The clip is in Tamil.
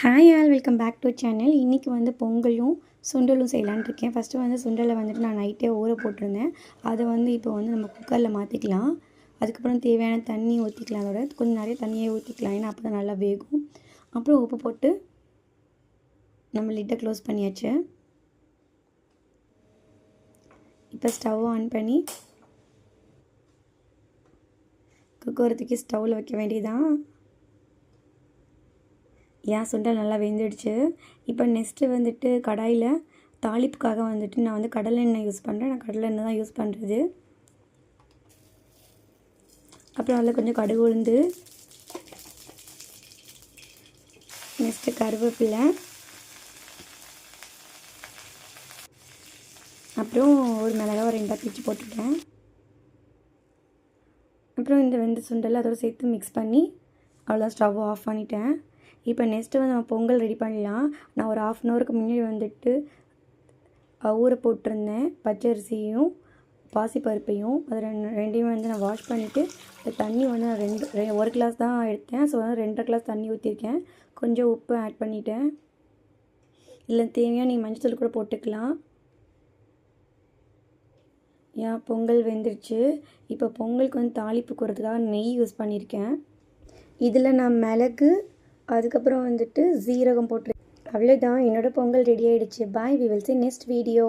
Hi all welcome back to channel இன்றைக்கி வந்து பொங்கலும் சுண்டலும் செய்யலான்னு இருக்கேன். ஃபஸ்ட்டு வந்து சுண்டலை வந்துட்டு நான் நைட்டே ஊற போட்டிருந்தேன். அதை வந்து இப்போ வந்து நம்ம குக்கரில் மாற்றிக்கலாம் அதுக்கப்புறம் தேவையான தண்ணி ஊற்றிக்கலாம் அதோட கொஞ்சம் நிறைய தண்ணியே ஊற்றிக்கலாம் ஏன்னா அப்போ தான் நல்லா வேகும். அப்புறம் உப்பு போட்டு நம்ம லிட்டை க்ளோஸ் பண்ணியாச்சு. இப்போ ஸ்டவ் ஆன் பண்ணி குக்கரத்துக்கு ஸ்டவ்வில் வைக்க வேண்டியதான் ஏன் சுண்டல் நல்லா வெந்துடுச்சு. இப்போ நெக்ஸ்ட்டு வந்துட்டு கடாயில் தாளிப்புக்காக வந்துட்டு நான் வந்து கடலை எண்ணெய் யூஸ் பண்ணுறேன் நான் கடலை எண்ணெய் தான் யூஸ் பண்ணுறது அப்புறம் அதில் கொஞ்சம் கடுகு உளுந்து. நெக்ஸ்ட்டு கருவேப்பிலை. அப்புறம் ஒரு மிளகா ஒரு ரெண்டாக பிச்சு போட்டுட்டேன். அப்புறம் இந்த வெந்த சுண்டல் அதோடு சேர்த்து மிக்ஸ் பண்ணி அவ்வளோ ஸ்டவ் ஆஃப் பண்ணிட்டேன். இப்போ நெக்ஸ்ட்டு வந்து நம்ம பொங்கல் ரெடி பண்ணலாம். நான் ஒரு ஆஃப் அன் ஹவருக்கு முன்னாடி வந்துட்டு ஊற போட்டிருந்தேன். பச்சரிசியும் பாசிப்பருப்பையும். அது ரெண்டு ரெண்டையும் வந்து நான் வாஷ் பண்ணிவிட்டு இந்த தண்ணி வந்து நான் ரெண்டு ஒரு கிளாஸ் தான் எடுத்தேன். ஸோ வந்து ரெண்டரை கிளாஸ் தண்ணி ஊற்றிருக்கேன் கொஞ்சம் உப்பு ஆட் பண்ணிட்டேன். இல்லை தேவையாக நீங்கள் மஞ்சள் கூட போட்டுக்கலாம். ஏன் பொங்கல் வெந்துருச்சு. இப்போ பொங்கலுக்கு வந்து தாளிப்பு கூறதுக்காக நெய் யூஸ் பண்ணியிருக்கேன் இதில் நான் மிளகு அதுக்கப்புறம் வந்துட்டு ஜீரகம் போட்டு அவ்வளோதான் என்னோடய பொங்கல் ரெடி ஆகிடுச்சு bye we will see next video